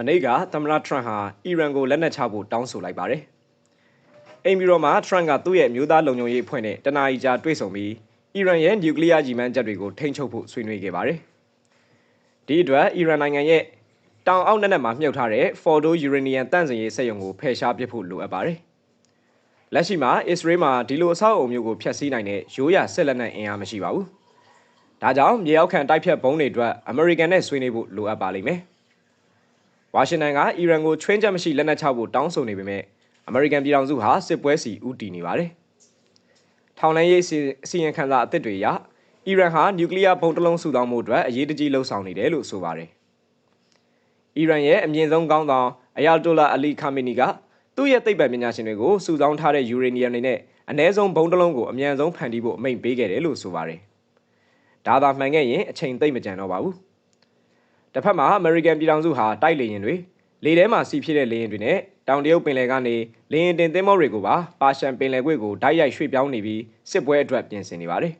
မနေ့ကသမ္မတထရန့်ဟာအီရန်ကိုလက်နက်ချဖို့တောင်းဆိုလိုက်ပါတယ်။အိမ်ပြည်တော်မှာထရန့်ကသူ့ရဲ့မျိုးသားလုံခြုံရေးအဖွဲ့နဲ့တနအီကြာတွေ့ဆုံပြီးအီရန်ရဲ့နျူကလ িয়ার ကြီးမှန်းချက်တွေကိုထိန်းချုပ်ဖို့ဆွေးနွေးခဲ့ပါတယ်။ဒီအတွက်အီရန်နိုင်ငံရဲ့တောင်အောက်နက်နက်မှာမြှုပ်ထားတဲ့ Fordo Uranium တန့်စင်ရေးစက်ရုံကိုဖယ်ရှားပစ်ဖို့လိုအပ်ပါတယ်။လက်ရှိမှာအစ္စရေးမှာဒီလိုအဆောက်အအုံမျိုးကိုဖျက်ဆီးနိုင်တဲ့ရိုးရာဆက်လက်နက်အင်အားမရှိပါဘူး။ဒါကြောင့်မြေအောက်ခံတိုက်ဖြတ်ဘုံတွေအတွက်အမေရိကန်နဲ့ဆွေးနွေးဖို့လိုအပ်ပါလိမ့်မယ်။ ဝါရှင်တန်ကအီရန်ကိုချွင်းချက်မရှိလက်နက်ချဖို့တောင်းဆိုနေပေမဲ့အမေရိကန်ပြည်ထောင်စုဟာစစ်ပွဲစီဦးတည်နေပါတယ်။ထောင်လိုင်းရေးအစီရင်ခံစာအသစ်တွေအရအီရန်ဟာနျူကလ িয়ার ဘုံတစ်လုံးစုဆောင်းမှုအတွက်အရေးတကြီးလှုံ့ဆော်နေတယ်လို့ဆိုပါတယ်။အီရန်ရဲ့အမြင့်ဆုံးကောင်းဆောင်အယာတိုလာအလီခါမီနီကသူ့ရဲ့သိပ္ပံပညာရှင်တွေကိုစုဆောင်းထားတဲ့ယူရေနီယမ်တွေနဲ့အ ਨੇ ဆုံးဘုံတစ်လုံးကိုအမြန်ဆုံးဖန်တီးဖို့အမိန့်ပေးခဲ့တယ်လို့ဆိုပါတယ်။ဒါသာမှန်ခဲ့ရင်အချိန်သိမ့်မကြံတော့ပါဘူး။ တစ်ဖက်မှာအမေရိကန်ပြည်ထောင်စုဟာတိုက်လေရင်တွေလေထဲမှာစီဖြစ်တဲ့လေရင်တွေနဲ့တောင်တရုတ်ပင်လယ်ကနေလေရင်တင်သင်းမောတွေကိုပါပါရှန်ပင်လယ်ကွေ့ကိုတိုက်ရိုက်ရွှေ့ပြောင်းနေပြီးစစ်ပွဲအတွက်ပြင်ဆင်နေပါတယ်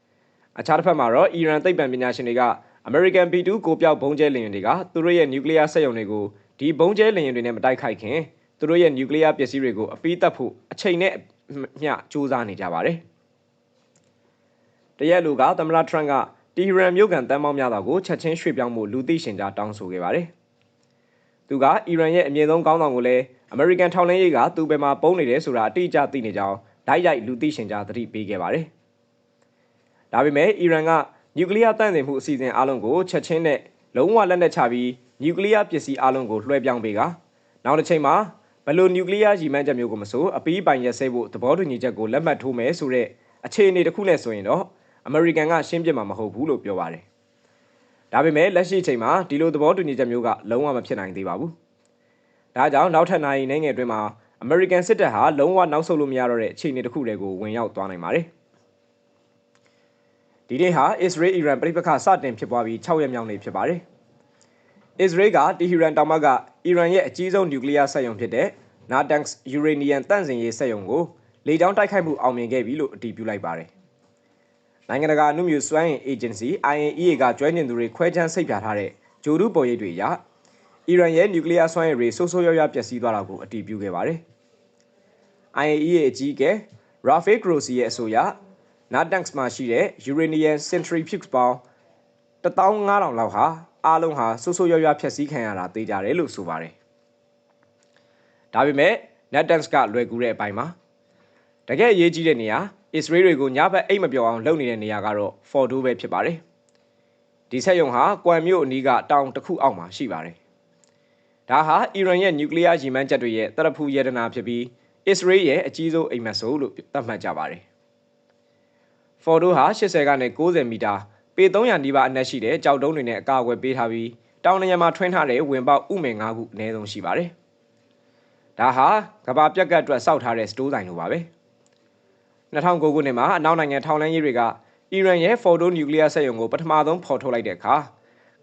။အခြားတစ်ဖက်မှာတော့အီရန်သိပ္ပံပညာရှင်တွေကအမေရိကန် B2 ကိုပြောက်ဘုံကျဲလေရင်တွေကသူတို့ရဲ့နျူကလ িয়ার စက်ရုံတွေကိုဒီဘုံကျဲလေရင်တွေနဲ့မတိုက်ခိုက်ခင်သူတို့ရဲ့နျူကလ িয়ার ပစ္စည်းတွေကိုအပိသက်ဖို့အချိန်နဲ့မျှစူးစမ်းနေကြပါတယ်။တရက်လူကသမ္မတထရန့်က တီဟီရန်မြို့ကန်တမ်းပေါင်းများစွာကိုချက်ချင်းရွှေ့ပြောင်းမှုလူသိရှင်ကြားတောင်းဆိုခဲ့ပါတယ်။သူကအီရန်ရဲ့အမြင့်ဆုံးကောင်းဆောင်ကိုလည်းအမေရိကန်ထောက်လှမ်းရေးကသူ့ဘယ်မှာပုံနေတယ်ဆိုတာအတိအကျသိနေကြောင်းဓာတ်ရိုက်လူသိရှင်ကြားသတိပေးခဲ့ပါတယ်။ဒါပေမဲ့အီရန်ကနျူကလ িয়ারတန့်စင်မှုအစီအစဉ်အလုံးကိုချက်ချင်းနဲ့လုံးဝလက်နက်ချပြီးနျူကလ িয়ার ပစ္စည်းအလုံးကိုလွှဲပြောင်းပေးကနောက်တစ်ချိန်မှာဘယ်လိုနျူကလ িয়ার ရည်မှန်းချက်မျိုးကိုမဆိုအပီးပိုင်ရက်စဲဖို့သဘောတူညီချက်ကိုလက်မှတ်ထိုးမယ်ဆိုတဲ့အခြေအနေတစ်ခုနဲ့ဆိုရင်တော့ အမေရိကန်ကရှင်းပြမှာမဟုတ်ဘူးလို့ပြောပါတယ်။ဒါပေမဲ့လက်ရှိချိန်မှာဒီလိုသဘောတူညီချက်မျိုးကလုံးဝမဖြစ်နိုင်သေးပါဘူး။ဒါကြောင့်နောက်ထပ်နိုင်နိုင်ငံအတွင်းမှာအမေရိကန်စစ်တပ်ဟာလုံးဝနောက်ဆုတ်လို့မရတော့တဲ့အခြေအနေတစ်ခုတွေကိုဝင်ရောက်သွားနိုင်ပါတယ်။ဒီနေ့ဟာအစ္စရေးအီရန်ပြည်ပခါစတင်ဖြစ်ပွားပြီး6ရက်မြောက်နေ့ဖြစ်ပါတယ်။အစ္စရေးကတီဟီရန်တောင်ဘက်ကအီရန်ရဲ့အကြီးဆုံးနျူကလ িয়ার စက်ရုံဖြစ်တဲ့ Natanz Uranium တန့်စင်ရေးစက်ရုံကိုလေကြောင်းတိုက်ခိုက်မှုအောင်မြင်ခဲ့ပြီလို့အတည်ပြုလိုက်ပါတယ်။ နိုင်ငံတကာအမှုမျိုးစွမ်းအင် agency IAEA ကကျွမ်းကျင်သူတွေခွဲခြမ်းစိတ်ပြထားတဲ့ဂျိုဒူပေါ်ရိပ်တွေအရအီရန်ရဲ့နျူကလ িয়ার စွမ်းအင်တွေဆိုးဆိုးရွားရွားပျက်စီးသွားတာကိုအတည်ပြုခဲ့ပါတယ်။ IAEA အကြီးအကဲ Rafael Grossi ရဲ့အဆိုအရ Natanz မှာရှိတဲ့ uranium centrifuge ပေါင်း15000လောက်ဟာအားလုံးဟာဆိုးဆိုးရွားရွားဖျက်ဆီးခံရတာသိကြတယ်လို့ဆိုပါတယ်။ဒါပေမဲ့ Netans ကလွယ်ကူတဲ့အပိုင်းမှာတကယ်အရေးကြီးတဲ့နေရာ အစ္စရေးတွေကိုညဘက်အိတ်မပြောအောင်လုပ်နေတဲ့နေရာကတော့ Fordo ပဲဖြစ်ပါတယ်။ဒီဆက်ယုံဟာကွမ်မြို့အနီးကတောင်တစ်ခုအောက်မှာရှိပါတယ်။ဒါဟာအီရန်ရဲ့နျူကလ িয়ার ရည်မှန်းချက်တွေရဲ့တရဖူရတနာဖြစ်ပြီးအစ္စရေးရဲ့အကြီးဆုံးအိမ်မက်ဆိုးလို့သတ်မှတ်ကြပါတယ်။ Fordo ဟာ80ကနေ90မီတာပေ300နီးပါးအနက်ရှိတဲ့ကြောက်တုံးတွေနဲ့အကာအကွယ်ပေးထားပြီးတောင်နရံမှာထွင်းထားတဲ့ဝင်ပေါက်ဥမင်၅ခုအနည်းဆုံးရှိပါတယ်။ဒါဟာကဘာပြက်ကတ်အတွက်စောက်ထားတဲ့စတိုးဆိုင်လိုပါပဲ။ 2009ခုနှစ်မှာအနောက်နိုင်ငံထောင်လန်းရေးတွေကအီရန်ရဲ့ဖော်တိုနျူကလ িয়ার စက်ရုံကိုပထမဆုံးဖော်ထုတ်လိုက်တဲ့အခါ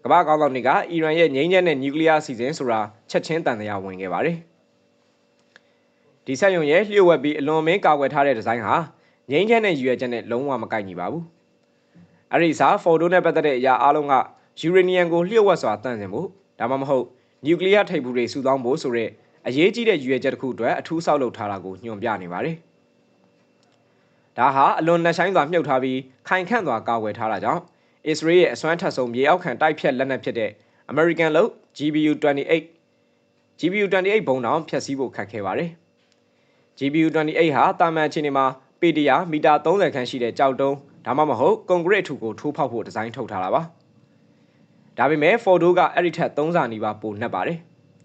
ကမ္ဘာကောင်းဆောင်တွေကအီရန်ရဲ့ငြိမ်းချမ်းတဲ့နျူကလ িয়ার အစီအစဉ်ဆိုတာချက်ချင်းတန်တရားဝင်ခဲ့ပါတယ်။ဒီစက်ရုံရဲ့လျှို့ဝှက်ပြီးအလွန်မင်းကာကွယ်ထားတဲ့ဒီဇိုင်းဟာငြိမ်းချမ်းတဲ့ရည်ရွယ်ချက်နဲ့လုံးဝမကိုက်ညီပါဘူး။အဲ့ဒီစားဖော်တိုနဲ့ပတ်သက်တဲ့အရာအလုံးကယူရေနီယံကိုလျှို့ဝှက်စွာတန့်စင်ဖို့ဒါမှမဟုတ်နျူကလ িয়ার ထိပ်ဖူးတွေစုဆောင်းဖို့ဆိုတဲ့အရေးကြီးတဲ့ရည်ရွယ်ချက်တစ်ခုအတွက်အထူးဆောက်လုပ်ထားတာကိုညွှန်ပြနေပါတယ်။ ဒါဟာအလွန်နှဆိုင်စွာမြုပ်ထားပြီးခိုင်ခန့်စွာကာကွယ်ထားတာကြောင့်အစ္စရေးရဲ့အစွမ်းထက်ဆုံးမြေအောက်ခံတိုက်ဖြတ်လက်နက်ဖြစ်တဲ့ American လို့ GBU 28 GBU 28ဘုံတောင်ဖျက်ဆီးဖို့ခက်ခဲပါတယ်။ GBU 28ဟာတာမန်အခြေအနေမှာပေတရာမီတာ30ခန့်ရှိတဲ့ကြောက်တုံးဒါမှမဟုတ်ကွန်ကရစ်ထူကိုထိုးဖောက်ဖို့ဒီဇိုင်းထုတ်ထားတာပါ။ဒါပေမဲ့ Fordo ကအဲ့ဒီထက်3ဆနီးပါးပိုနှက်ပါတယ်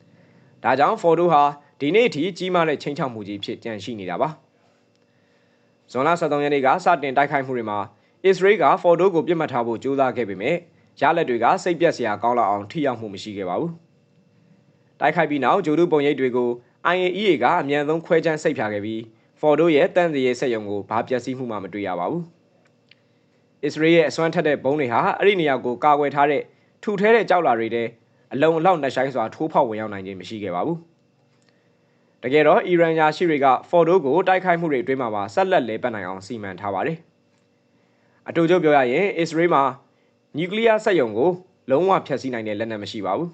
။ဒါကြောင့် Fordo ဟာဒီနေ့အထိကြီးမားတဲ့ချိန်ချောက်မှုကြီးဖြစ်ကြန့်ရှိနေတာပါ။ ဇွန်လ23ရက်နေ့ကစတင်တိုက်ခိုက်မှုတွေမှာ Israel က Fordo ကိုပြစ်မှတ်ထားဖို့ကြိုးစားခဲ့ပေမဲ့ရလက်တွေကစိတ်ပြက်စရာကောင်းလောက်အောင်ထိရောက်မှုမရှိခဲ့ပါဘူး။တိုက်ခိုက်ပြီးနောက်ဂျိုဒူပုံရိပ်တွေကို IAEA ကအမြန်ဆုံးခွဲခြမ်းစိတ်ဖြာခဲ့ပြီး Fordo ရဲ့တန့်စည်ရေးစက်ရုံကိုဘာပျက်စီးမှုမှမတွေ့ရပါဘူး။ Israel ရဲ့အစွမ်းထက်တဲ့ဘုံတွေဟာအဲ့ဒီနေရာကိုကာကွယ်ထားတဲ့ထူထဲတဲ့ကြောက်လာတွေတဲ့အလုံအလောက်နှဆိုင်စွာထိုးဖောက်ဝင်ရောက်နိုင်ခြင်းမရှိခဲ့ပါဘူး။ တကယ်တော့အီရန်ယာရှိတွေကဖော်ဒိုကိုတိုက်ခိုက်မှုတွေအတွင်းမှာပါဆက်လက်လဲပတ်နိုင်အောင်စီမံထားပါတယ်။အတူတူပြောရရင်အစ္စရေးမှာနျူကလ িয়ার စက်ရုံကိုလုံးဝဖျက်ဆီးနိုင်တဲ့လက်နက်မရှိပါဘူး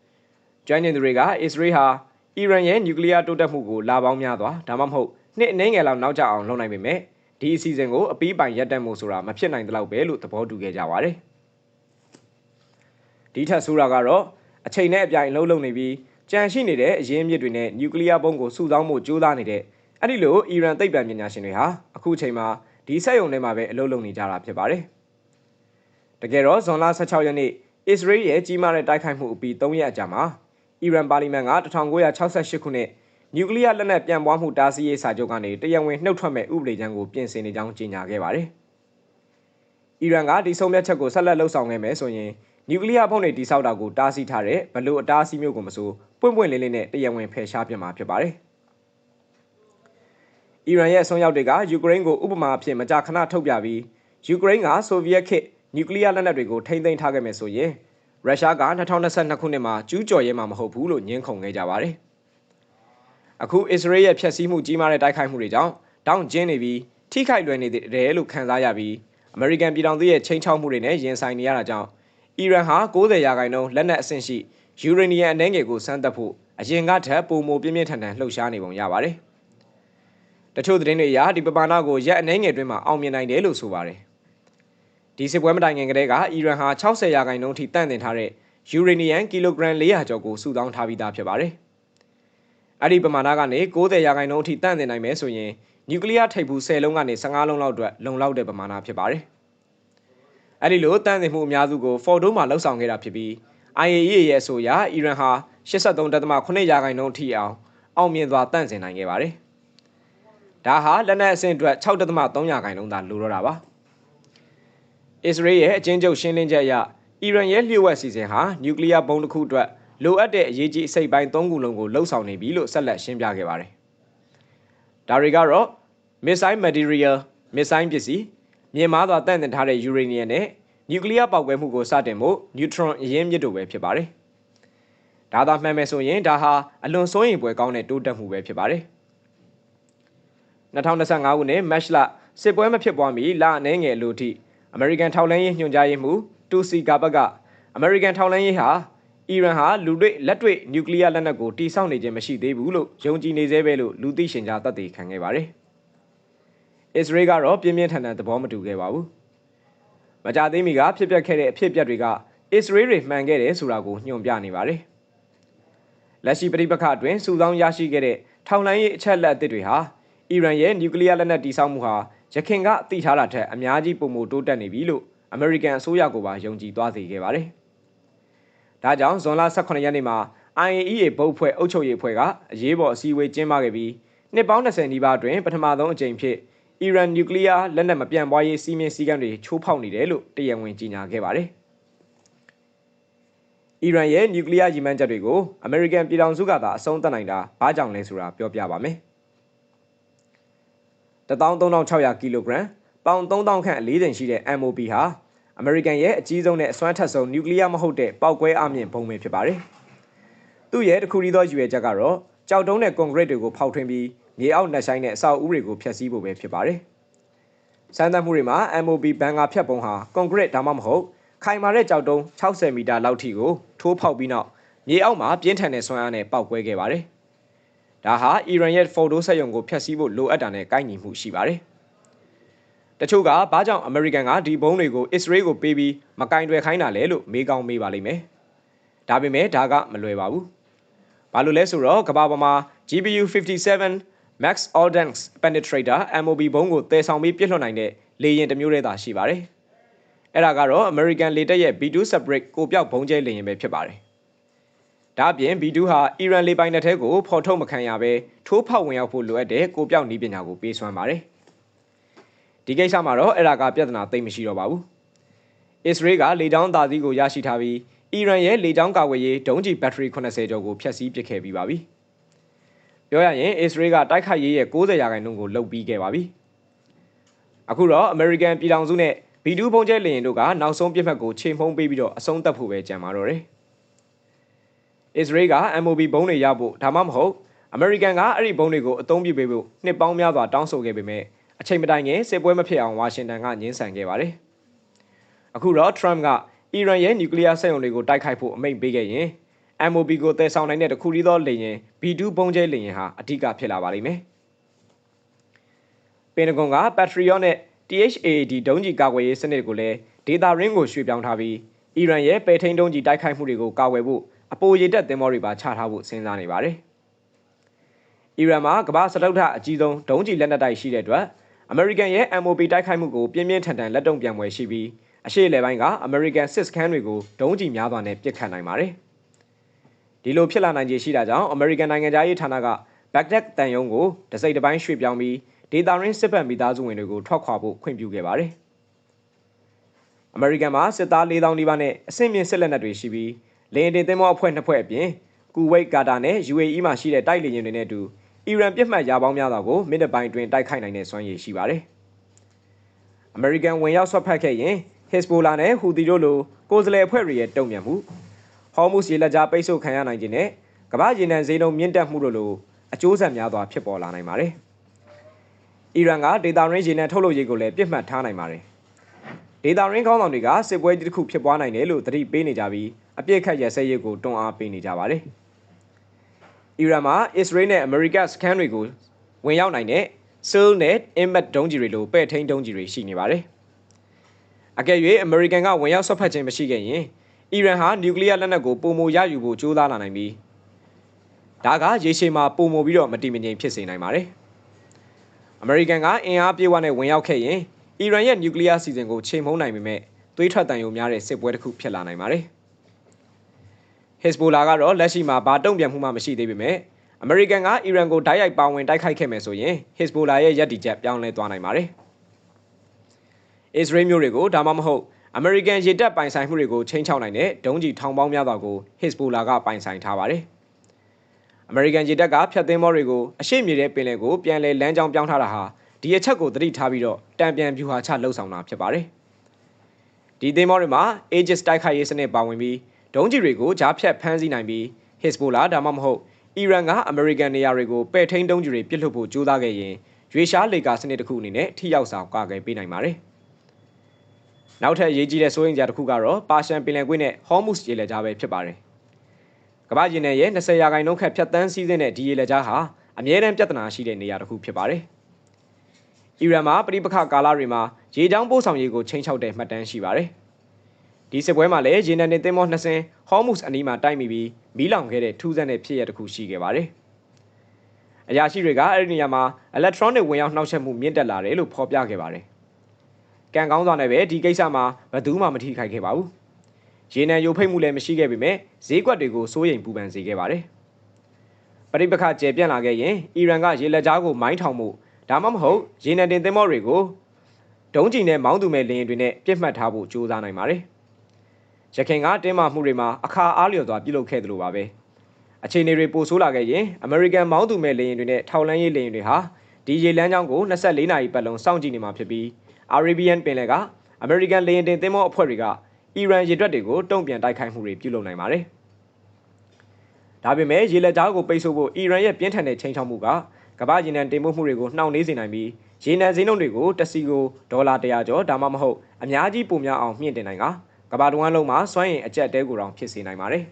။ ကျွမ်းကျင်သူတွေကအစ္စရေးဟာအီရန်ရဲ့နျူကလ িয়ার တိုးတက်မှုကိုလာပေါင်းများစွာဒါမှမဟုတ်နှစ်အနည်းငယ်လောက်နောက်ကျအောင်လုပ်နိုင်ပေမဲ့ဒီအစီအစဉ်ကိုအပီးပိုင်ရပ်တန့်မှုဆိုတာမဖြစ်နိုင်တဲ့လောက်ပဲလို့သဘောတူခဲ့ကြပါတယ်ဒီထက်ဆိုးတာကတော့အချိန်နဲ့အပြိုင်အလုံးလုံးနေပြီး ကြံရှိနေတဲ့အရင်းမြစ်တွေနဲ့နျူကလ িয়ার ပုံးကိုစုဆောင်းမှုကြိုးစားနေတဲ့အဲ့ဒီလိုအီရန်သိပ္ပံပညာရှင်တွေဟာအခုချိန်မှာဒီစက်ရုံထဲမှာပဲအလုပ်လုပ်နေကြတာဖြစ်ပါတယ်တကယ်တော့ဇွန်လ16ရက်နေ့အစ္စရေးရဲ့ကြီးမားတဲ့တိုက်ခိုက်မှုအပြီး3ရက်အကြာမှာအီရန်ပါလီမန်က1968ခုနှစ်နျူကလ িয়ার လက်နက်ပြန်ပွားမှုတားဆီးရေးစာချုပ်ကနေတရားဝင်နှုတ်ထွက်မဲ့ဥပဒေကြမ်းကိုပြင်ဆင်နေကြောင်းကြေညာခဲ့ပါတယ်။အီရန်ကဒီဆုံးဖြတ်ချက်ကိုဆက်လက်လှုပ်ဆောင်ခဲ့မယ်ဆိုရင် နျူကလ িয়ার ဖုန်းတွေတိစောက်တာကိုတားဆီးထားတဲ့ဘလို့အတားအဆီးမျိုးကိုမဆိုပွင့်ပွင့်လင်းလင်းနဲ့တရားဝင်ဖယ်ရှားပြမှာဖြစ်ပါတယ်။အီရန်ရဲ့အစွန်းရောက်တွေကယူကရိန်းကိုဥပမာအဖြစ်မကြာခဏထုတ်ပြပြီးယူကရိန်းကဆိုဗီယက်ခေတ်နျူကလ িয়ার လက်နက်တွေကိုထိမ့်သိမ်းထားခဲ့မယ်ဆိုရင်ရုရှားက2022ခုနှစ်မှာကျူးကျော်ရဲမှာမဟုတ်ဘူးလို့ညှင်းခုန်ခဲ့ကြပါတယ်။အခုအစ္စရေးရဲ့ဖျက်ဆီးမှုကြီးမားတဲ့တိုက်ခိုက်မှုတွေကြောင့်တောင်းကျင်းနေပြီးထိခိုက်လွယ်နေတယ်လို့ခံစားရပြီးအမေရိကန်ပြည်ထောင်စုရဲ့ချိန်ချောက်မှုတွေနဲ့ရင်ဆိုင်နေရတာကြောင့် အီရန်ဟာ90ရာခိုင်နှုန်းလက်နက်အဆင့်ရှိယူရေနီယံအနှဲငယ်ကိုစမ်းသပ်ဖို့အရင်ကထက်ပိုမိုပြင်းပြင်းထန်ထန်လှုပ်ရှားနေပုံရပါတယ်။တချို့သတင်းတွေအရဒီပမာဏကိုရက်အနှဲငယ်တွင်းမှာအောင်မြင်နိုင်တယ်လို့ဆိုပါတယ်။ဒီစစ်ပွဲမတိုင်ခင်ကတည်းကအီရန်ဟာ60ရာခိုင်နှုန်းထိတန့်တင်ထားတဲ့ယူရေနီယံကီလိုဂရမ်400ကျော်ကိုစုဆောင်းထားပြီးသားဖြစ်ပါတယ်။အဲ့ဒီပမာဏကနေ90ရာခိုင်နှုန်းထိတန့်တင်နိုင်မယ်ဆိုရင်နျူကလ িয়ার ထိပ်ဖူး10လုံးကနေ15လုံးလောက်အတွက်လုံလောက်တဲ့ပမာဏဖြစ်ပါတယ်။ အဲ့ဒီလိုတန့်တင်မှုအများစုကိုဖော်ဒိုမှာလှုပ်ဆောင်ခဲ့တာဖြစ်ပြီး IAEA ရဲ့အဆိုအရအီရန်ဟာ83.8ရာခိုင်နှုန်းထိအောင်အောင်မြင်စွာတန့်စင်နိုင်ခဲ့ပါတယ်။ဒါဟာလက်နက်အဆင့်အတွက်6.3ရာခိုင်နှုန်းသာလိုတော့တာပါ။အစ္စရေးရဲ့အချင်းချုပ်ရှင်းလင်းချက်အရအီရန်ရဲ့လျှို့ဝှက်စီစဉ်ဟာနျူကလ িয়ার ဘုံတစ်ခုအတွက်လိုအပ်တဲ့အရေးကြီးအစိတ်ပိုင်း၃ခုလုံးကိုလှုပ်ဆောင်နေပြီလို့ဆက်လက်ရှင်းပြခဲ့ပါတယ်။ဒါတွေကတော့ missile material missile ပစ္စည်း မြင်မာစွာတန့်တင်ထားတဲ့ uranium နဲ့နျူကလ িয়ার ပေါက်ကွဲမှုကိုစတင်ဖို့ neutron အရင်းမြစ်တို့ပဲဖြစ်ပါတယ်။ဒါသာမှန်မယ်ဆိုရင်ဒါဟာအလွန်စိုးရိမ်ဖွယ်ကောင်းတဲ့တိုးတက်မှုပဲဖြစ်ပါတယ်။2025ခုနှစ် match လစစ်ပွဲမဖြစ်ပွားမီလအနည်းငယ်လို့ထိအမေရိကန်ထောက်လှမ်းရေးညွှန်ကြားရေးမှူးတူစီကာဘတ်ကအမေရိကန်ထောက်လှမ်းရေးဟာအီရန်ဟာလူတွေ့လက်တွေ့နျူကလ িয়ার လက်နက်ကိုတိစောက်နေခြင်းမရှိသေးဘူးလို့ယုံကြည်နေသေးပဲလို့လူသိရှင်ကြားသတ်သေခံခဲ့ပါတယ်။ အစ္စရေးကတော့ပြင်းပြင်းထန်ထန်သဘောမတူခဲ့ပါဘူး။မကြသေးမီကဖြစ်ပျက်ခဲ့တဲ့အဖြစ်အပျက်တွေကအစ္စရေးတွေမှန်ခဲ့တယ်ဆိုတာကိုညွှန်ပြနေပါတယ်။လက်ရှိပြည်ပခအတွင်းစုဆောင်းရရှိခဲ့တဲ့ထောက်လှမ်းရေးအချက်လက်အသစ်တွေဟာအီရန်ရဲ့နျူကလ িয়ার လက်နက်တိစောက်မှုဟာရခင်ကသိထားတာထက်အများကြီးပုံမတိုးတက်နေပြီလို့အမေရိကန်အစိုးရကပါယုံကြည်သွားစေခဲ့ပါတယ်။ဒါကြောင့်ဇွန်လ18ရက်နေ့မှာ IAEA ဘုတ်ဖွဲ့အုပ်ချုပ်ရေးဖွဲ့ကအရေးပေါ်အစည်းအဝေးကျင်းပခဲ့ပြီးနှစ်ပေါင်း20နီးပါးအတွင်းပထမဆုံးအကြိမ်ဖြစ် အီရန်နျူကလ িয়ার လက်နက်မပြန့်ပွားရေးစီမင်းစည်းကမ်းတွေချိုးဖောက်နေတယ်လို့တရားဝင်ကြေညာခဲ့ပါတယ်။အီရန်ရဲ့နျူကလ িয়ার ရည်မှန်းချက်တွေကိုအမေရိကန်ပြည်ထောင်စုကသာအဆုံးသတ်နိုင်တာဘာကြောင့်လဲဆိုတာပြောပြပါမယ်။13600ကီလိုဂရမ်ပေါင်3000ခန့်အလေးချိန်ရှိတဲ့ MOP ဟာအမေရိကန်ရဲ့အကြီးဆုံးနဲ့အစွမ်းထက်ဆုံးနျူကလ িয়ার မဟုတ်တဲ့ပောက်ကွဲအမြင့်ဘုံပဲဖြစ်ပါတယ်။သူ့ရဲ့တစ်ခုတည်းသောရည်ရွယ်ချက်ကတော့ကြောက်တုံးနဲ့ကွန်ကရစ်တွေကိုဖောက်ထွင်းပြီး မြေအောက်နှက်ဆိုင်တဲ့အဆောက်အဦတွေကိုဖျက်ဆီးဖို့ပဲဖြစ်ပါတယ်။စမ်းသပ်မှုတွေမှာ MOP ဘန်ကာဖြတ်ပုံဟာကွန်ကရစ်ဒါမှမဟုတ်ခိုင်မာတဲ့ကြောက်တုံး60မီတာလောက်ထိကိုထိုးဖောက်ပြီးနောက်မြေအောက်မှာပြင်းထန်တဲ့ဆွမ်းအားနဲ့ပောက်ကွဲခဲ့ပါတယ်။ဒါဟာအီရန်ရဲ့ဖော်ဒိုးဆက်ယုံကိုဖျက်ဆီးဖို့လိုအပ်တာနဲ့ကိုက်ညီမှုရှိပါတယ်။တချို့ကဘာကြောင့်အမေရိကန်ကဒီဘုံတွေကိုအစ္စရေးကိုပေးပြီးမကင်တွယ်ခိုင်းတာလဲလို့မေးကောင်းမေးပါလိမ့်မယ်။ဒါပေမဲ့ဒါကမလွယ်ပါဘူး။ဘာလို့လဲဆိုတော့ကမ္ဘာပေါ်မှာ GPU 57 Max Ordnance Penetrator MOB ဘုံကိုတည်ဆောင်ပြီးပြစ်လွှတ်နိုင်တဲ့လေယာဉ်တစ်မျိုးတည်းသာရှိပါတယ်။အဲ့ဒါကတော့ American လေတပ်ရဲ့ B2 Separate ကိုပြောက်ဘုံကျဲလေယာဉ်ပဲဖြစ်ပါတယ်။ဒါအပြင် B2 ဟာအီရန်လေပိုင်နက်ထဲကိုဖော်ထုတ်မခံရဘဲထိုးဖောက်ဝင်ရောက်ဖို့လိုအပ်တဲ့ကိုပြောက်နည်းပညာကိုပေးစွမ်းပါတယ်။ဒီကိစ္စမှာတော့အဲ့ဒါကပြဿနာသိမ့်မရှိတော့ပါဘူး။အစ္စရေးကလေကြောင်းသားသီးကိုရရှိထားပြီးအီရန်ရဲ့လေကြောင်းကာကွယ်ရေးဒုံးကျည်ဘက်ထရီ80ကျော်ကိုဖျက်ဆီးပစ်ခဲ့ပြီးပါပြီ။ ပြောရရင်အစ္စရေးကတိုက်ခိုက်ရေးရဲ့90ရာခိုင်နှုန်းကိုလုတ်ပြီးခဲ့ပါပြီ။အခုတော့အမေရိကန်ပြည်ထောင်စုနဲ့ B2 ဘုံကျဲလေယာဉ်တို့ကနောက်ဆုံးပြစ်မှတ်ကိုချိန်ဖုံးပေးပြီးတော့အဆုံးသတ်ဖို့ပဲကြံပါတော့တယ်။အစ္စရေးက MOB ဘုံတွေရဖို့ဒါမှမဟုတ်အမေရိကန်ကအဲ့ဒီဘုံတွေကိုအသုံးပြုပေးဖို့နှစ်ပေါင်းများစွာတောင်းဆိုခဲ့ပေမဲ့အချိန်မတိုင်ခင်စစ်ပွဲမဖြစ်အောင်ဝါရှင်တန်ကညှင်းဆန်ခဲ့ပါတယ်။အခုတော့ Trump ကအီရန်ရဲ့နျူကလ িয়ার စက်ရုံတွေကိုတိုက်ခိုက်ဖို့အမိန့်ပေးခဲ့ရင် MOB ကိုတည်ဆောင်နိုင်တဲ့တခုတည်းသောလေယာဉ် B2 ပုံကျဲလေယာဉ်ဟာအဓိကဖြစ်လာပါလိမ့်မယ်။ပင်တဂွန်က Patriot နဲ့ THAAD ဒုံးကျည်ကာကွယ်ရေးစနစ်ကိုလည်းဒေတာရင်းကိုရွှေ့ပြောင်းထားပြီးအီရန်ရဲ့ပဲထိန်ဒုံးကျည်တိုက်ခိုက်မှုတွေကိုကာကွယ်ဖို့အပိုရည်တက်သင်္ဘောတွေပါချထားဖို့စဉ်းစားနေပါတယ်။အီရန်မှာကမ္ဘာစတုထအကြီးဆုံးဒုံးကျည်လက်နက်တိုက်ရှိတဲ့အတွက်အမေရိကန်ရဲ့ MOB တိုက်ခိုက်မှုကိုပြင်းပြင်းထန်ထန်လက်တုံ့ပြန်ပွဲရှိပြီးအရှေ့အလယ်ပိုင်းကအမေရိကန်စစ်စခန်းတွေကိုဒုံးကျည်များစွာနဲ့ပစ်ခတ်နိုင်ပါတယ်။ ဒီလိုဖြစ်လာနိုင်ခြေရှိတာကြောင့်အမေရိကန်နိုင်ငံသားရေးဌာနကဘက်ဒက်တန်ယုံကိုတစိမ့်တစ်ပိုင်းရွှေ့ပြောင်းပြီးဒေတာရင်းစစ်ပတ်မိသားစုဝင်တွေကိုထွက်ခွာဖို့ခွင့်ပြုခဲ့ပါတယ်။အမေရိကန်မှာစစ်သား4000နီးပါးနဲ့အဆင့်မြင့်စစ်လက်နက်တွေရှိပြီးလေယာဉ်တင်သင်္ဘောအဖွဲ့နှစ်ဖွဲ့အပြင်ကူဝိတ်ကာတာနဲ့ UAE မှာရှိတဲ့တိုက်လေယာဉ်တွေနဲ့အတူအီရန်ပြစ်မှတ်ရာပေါင်းများစွာကိုမိနစ်ပိုင်းတွင်တိုက်ခိုက်နိုင်တဲ့စွမ်းရည်ရှိပါတယ်။အမေရိကန်ဝင်ရောက်ဆွတ်ဖက်ခဲ့ရင် Hezbollah နဲ့ Houthi တို့လိုကိုယ်စားလှယ်အဖွဲ့တွေရဲ့တုံ့ပြန်မှု ဟော်မုစ်ရေလက်ကြားပိတ်ဆို့ခံရနိုင်ခြင်းနဲ့ကမ္ဘာရေနံဈေးနှုန်းမြင့်တက်မှုတို့လိုအကျိုးဆက်များစွာဖြစ်ပေါ်လာနိုင်ပါတယ်။အီရန်ကဒေတာရင်းရေနံထုတ်လုပ်ရေးကိုလည်းပြစ်မှတ်ထားနိုင်ပါတယ်။ဒေတာရင်းကောင်းဆောင်တွေကစစ်ပွဲကြီးတစ်ခုဖြစ်ပွားနိုင်တယ်လို့သတိပေးနေကြပြီးအပြစ်ခတ်ရစဲရေးကိုတွန်းအားပေးနေကြပါတယ်။အီရန်မှာအစ္စရေးနဲ့အမေရိကစခန်းတွေကိုဝင်ရောက်နိုင်တဲ့ Sil နဲ့ Impact ဒုံးကျည်တွေလိုပဲ့ထိန်ဒုံးကျည်တွေရှိနေပါတယ်။အကယ်၍အမေရိကန်ကဝင်ရောက်ဆွတ်ဖက်ခြင်းမရှိခဲ့ရင် အီရန်ဟာနျူကလ িয়ার လက်နက်ကိုပုံမရယူဖို့ကြိုးစားလာနိုင်ပြီးဒါကရေရှည်မှာပုံမပြီးတော့မတည်မငြိမ်ဖြစ်စေနိုင်ပါတယ်။အမေရိကန်ကအင်အားပြေဝနဲ့ဝင်ရောက်ခဲ့ရင်အီရန်ရဲ့နျူကလ িয়ার စီစဉ်ကိုချိန်မုံနိုင်ပေမဲ့သွေးထွက်တန်ယုံများတဲ့စစ်ပွဲတစ်ခုဖြစ်လာနိုင်ပါတယ်။ Hezbollah ကတော့လက်ရှိမှာဘာတုံ့ပြန်မှုမှမရှိသေးပေမဲ့အမေရိကန်ကအီရန်ကိုဓာတ်ရိုက်ပါဝင်တိုက်ခိုက်ခဲ့မယ်ဆိုရင် Hezbollah ရဲ့ရည်တည်ချက်ပြောင်းလဲသွားနိုင်ပါတယ်။အစ္စရေးမျိုးတွေကိုဒါမှမဟုတ် အမေရိကန်ရေတပ်ပိုင်ဆိုင်မှုတွေကိုချိန်ချောက်နိုင်တဲ့ဒုံးကျည်ထောင်ပေါင်းများစွာကို Hezbollah ကပိုင်ဆိုင်ထားပါတယ်။အမေရိကန်ရေတပ်ကဖျက်သိမ်းမောတွေကိုအရှိမြေတဲ့ပင်လယ်ကိုပြန်လည်လမ်းကြောင်းပြောင်းထားတာဟာဒီအချက်ကိုသတိထားပြီးတော့တံပြန်ဖြူဟာချလှုပ်ဆောင်တာဖြစ်ပါတယ်။ဒီသိမ်းမောတွေမှာ Aegis တိုက်ခိုက်ရေးစနစ်ပါဝင်ပြီးဒုံးကျည်တွေကိုကြားဖြတ်ဖမ်းဆီးနိုင်ပြီး Hezbollah ဒါမှမဟုတ်အီရန်ကအမေရိကန်နေရာတွေကိုပဲ့ထိန်းဒုံးကျည်တွေပစ်လွှတ်ဖို့ကြိုးစားခဲ့ရင်ရွေရှားလေကာစနစ်တစ်ခုအနေနဲ့ထိရောက်စွာကာကွယ်ပေးနိုင်ပါတယ်။ နောက်ထပ်အရေးကြီးတဲ့စိုးရိမ်ကြတစ်ခုကတော့ပါရှန်ပင်လယ်ကွေ့နဲ့ဟော်မုစ်ရေလက်ကြားပဲဖြစ်ပါတယ်။ကမ္ဘာရင်နယ်ရဲ့20ရာခိုင်နှုန်းခန့်ဖြတ်တန်းစီးဆင်းတဲ့ဒီရေလက်ကြားဟာအမြဲတမ်းပြဿနာရှိတဲ့နေရာတစ်ခုဖြစ်ပါတယ်။အီရန်မှာပြိပခကာလတွေမှာရေကြောင်းပို့ဆောင်ရေးကိုချိန်ချောက်တဲ့မှတ်တမ်းရှိပါတယ်။ဒီစစ်ပွဲမှာလည်းရေနံတင်သင်းမောနှစ်စင်းဟော်မုစ်အနီးမှာတိုက်မိပြီးမီးလောင်ခဲ့တဲ့ထူးဆန်းတဲ့ဖြစ်ရပ်တစ်ခုရှိခဲ့ပါတယ်။အရာရှိတွေကအဲ့ဒီနေရာမှာ electronic ဝင်ရောက်နှောက်ယှက်မှုမြင့်တက်လာတယ်လို့ဖော်ပြခဲ့ပါတယ်။ ကံကောင်းစွာနဲ့ပဲဒီကိစ္စမှာဘယ်သူမှမထိခိုက်ခဲ့ပါဘူး။ရေနံယိုဖိတ်မှုလည်းမရှိခဲ့ပေမဲ့ဈေးကွက်တွေကိုစိုးရိမ်ပူပန်စေခဲ့ပါတယ်။ပရိပခကျယ်ပြန့်လာခဲ့ရင်အီရန်ကရေလက်ကြားကိုမိုင်းထောင်မှုဒါမှမဟုတ်ရေနံတင်သင်းမောတွေကိုဒုံးကျည်နဲ့မောင်းသူမဲ့လေယာဉ်တွေနဲ့ပြစ်မှတ်ထားဖို့ကြိုးစားနိုင်ပါတယ်။ရခိုင်ကတင်းမာမှုတွေမှာအခါအားလျော်စွာပြုလုပ်ခဲ့သလိုပါပဲအခြေအနေတွေပိုဆိုးလာခဲ့ရင်အမေရိကန်မောင်းသူမဲ့လေယာဉ်တွေနဲ့ထောက်လန်းရေးလေယာဉ်တွေဟာဒီရေလမ်းကြောင်းကို24နာရီပတ်လုံးစောင့်ကြည့်နေမှာဖြစ်ပြီး အာရေဗီယန်ပင်လယ်ကအမေရိကန်လေယာဉ်တင်သင်္ဘောအဖွဲ့တွေကအီရန်ရေတွက်တွေကိုတုံ့ပြန်တိုက်ခိုက်မှုတွေပြုလုပ်နိုင်ပါတယ်ဒါပေမဲ့ရေလက်ကြားကိုပိတ်ဆို့ဖို့အီရန်ရဲ့ပြင်းထန်တဲ့ချိန်ချောက်မှုကကမ္ဘာရေနံတင်ပို့မှုတွေကိုနှောင့်နှေးစေနိုင်ပြီးရေနံဈေးနှုန်းတွေကိုတစီကိုဒေါ်လာ100ကျော်ဒါမှမဟုတ်အများကြီးပိုများအောင်မြင့်တင်နိုင်ကကမ္ဘာတဝန်းလုံးမှာစွမ်းရည်အကျက်တဲကိုတောင်ဖြစ်စေနိုင်ပါတယ်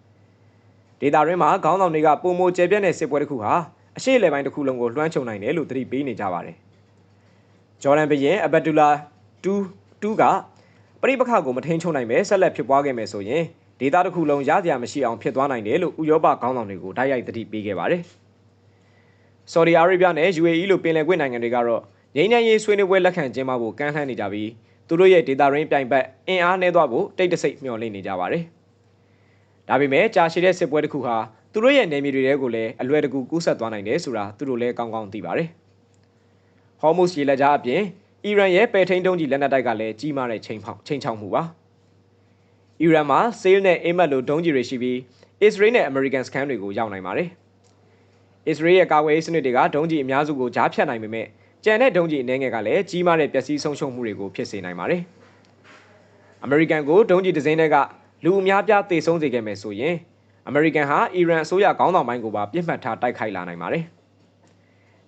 ။ဒေတာရင်းမှာခေါင်းဆောင်တွေကပုံမိုကျဲပြန့်တဲ့စစ်ပွဲတစ်ခုဟာအရှိလေပိုင်းတစ်ခုလုံးကိုလွှမ်းခြုံနိုင်တယ်လို့သတိပေးနေကြပါတယ်။ ဂျော်ဒန်ဘရင်အဘဒူလာ2 2ကပြိပခကိုမထိန်ချုံနိုင်ပဲဆက်လက်ဖြစ်ပွားခဲ့မယ်ဆိုရင်ဒေတာတစ်ခုလုံးရစရာမရှိအောင်ဖြစ်သွားနိုင်တယ်လို့ဥရောပခေါင်းဆောင်တွေကိုတိုက်ရိုက်သတိပေးခဲ့ပါတယ်။ဆော်ဒီအာရေဗျနဲ့ UAE လိုပင်လယ်ကွေ့နိုင်ငံတွေကတော့ငြိမ်းချမ်းရေးဆွေးနွေးပွဲလက်ခံကျင်းပဖို့ကမ်းလှမ်းနေကြပြီးသူတို့ရဲ့ဒေတာရင်းပြိုင်ဘက်အင်အားနှဲသွားဖို့တိတ်တဆိတ်မျှော်လင့်နေကြပါတယ်။ဒါပေမဲ့ကြာရှည်တဲ့စစ်ပွဲတစ်ခုဟာသူတို့ရဲ့နေမြေတွေကိုလည်းအလွယ်တကူကူးဆက်သွားနိုင်တယ်ဆိုတာသူတို့လည်းကောင်းကောင်းသိပါတယ်။ ဟော်မုစ်ရေလက်ကြားအပြင်အီရန်ရဲ့ပယ်ထိန်တုံးကြီးလက်နက်တိုက်ကလည်းကြီးမားတဲ့ချိန်ဖောက်ချိန်ချောက်မှုပါ။အီရန်မှာဆေးလ်နဲ့အိမ်မက်လိုဒုံးကြီးတွေရှိပြီးအစ္စရေးနဲ့အမေရိကန်စခန်းတွေကိုရောက်နိုင်ပါတယ်။အစ္စရေးရဲ့ကာကွယ်ရေးစနစ်တွေကဒုံးကြီးအများစုကိုကြားဖြတ်နိုင်ပေမဲ့ကြံတဲ့ဒုံးကျည်အနေငယ်ကလည်းကြီးမားတဲ့ပျက်စီးဆုံးရှုံးမှုတွေကိုဖြစ်စေနိုင်ပါတယ်။အမေရိကန်ကိုဒုံးကျည်ဒဇင်းတွေကလူအများပြားသေဆုံးစေခဲ့မယ်ဆိုရင်အမေရိကန်ဟာအီရန်အစိုးရခေါင်းဆောင်ပိုင်းကိုပါပြစ်မှတ်ထားတိုက်ခိုက်လာနိုင်ပါတယ်။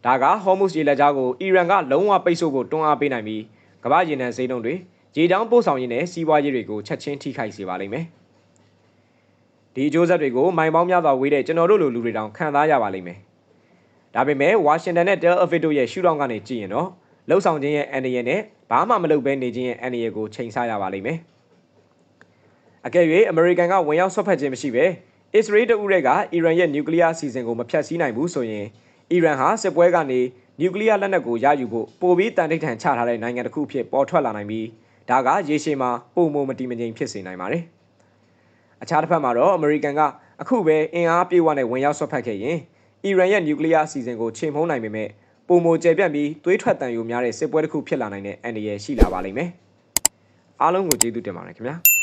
ဒါကဟော်မုစ်ရေလက်ကြားကိုအီရန်ကလုံးဝပိတ်ဆို့ဖို့တွန်းအားပေးနိုင်ပြီးကမ္ဘာရေနံစိမ်းတုံးတွေရေတောင်းပို့ဆောင်ရေးနဲ့စီးပွားရေးတွေကိုချက်ချင်းထိခိုက်စေပါလိမ့်မယ်။ဒီအကျိုးဆက်တွေကိုမိုင်ပေါင်းများစွာဝေးတဲ့ကျွန်တော်တို့လိုလူတွေတောင်ခံစားရပါလိမ့်မယ်ဒါပေမဲ့ဝါရှင်တန်နဲ့ Tel Aviv တို့ရဲ့ရှုထောင့်ကနေကြည့်ရင်တော့လှုပ်ဆောင်ခြင်းရဲ့အန္တရာယ်နဲ့ဘာမှမလုပ်ဘဲနေခြင်းရဲ့အန္တရာယ်ကိုချိန်ဆရပါလိမ့်မယ်အကယ်၍အမေရိကန်ကဝင်ရောက်ဆွတ်ဖက်ခြင်းမရှိဘဲအစ္စရေးတအူးရဲကအီရန်ရဲ့နျူကလ িয়ার အစီအစဉ်ကိုမဖျက်ဆီးနိုင်ဘူးဆိုရင် အီရန်ဟာစစ်ပွဲကနေနျူကလ িয়ার လက်နက်ကိုရယူဖို့ပိုပြီးတန်ထိတ်ထန်ချထားတဲ့နိုင်ငံတစ်ခုဖြစ်ပေါ်ထွက်လာနိုင်ပြီးဒါကရေရှည်မှာပုံမမတည်မငြိမ်ဖြစ်စေနိုင်ပါတယ်။အခြားတစ်ဖက်မှာတော့အမေရိကန်ကအခုပဲအင်အားပြေဝနဲ့ဝင်ရောက်ဆွတ်ဖက်ခဲ့ရင်အီရန်ရဲ့နျူကလ িয়ার အစီအစဉ်ကိုချိန်မုံနိုင်ပေမဲ့ပုံမကျယ်ပြန့်ပြီးသွေးထွက်တန်ယူများတဲ့စစ်ပွဲတစ်ခုဖြစ်လာနိုင်တဲ့အန္တရာယ်ရှိလာပါလိမ့်မယ်။အားလုံးကိုကျေးဇူးတင်ပါတယ်ခင်ဗျာ။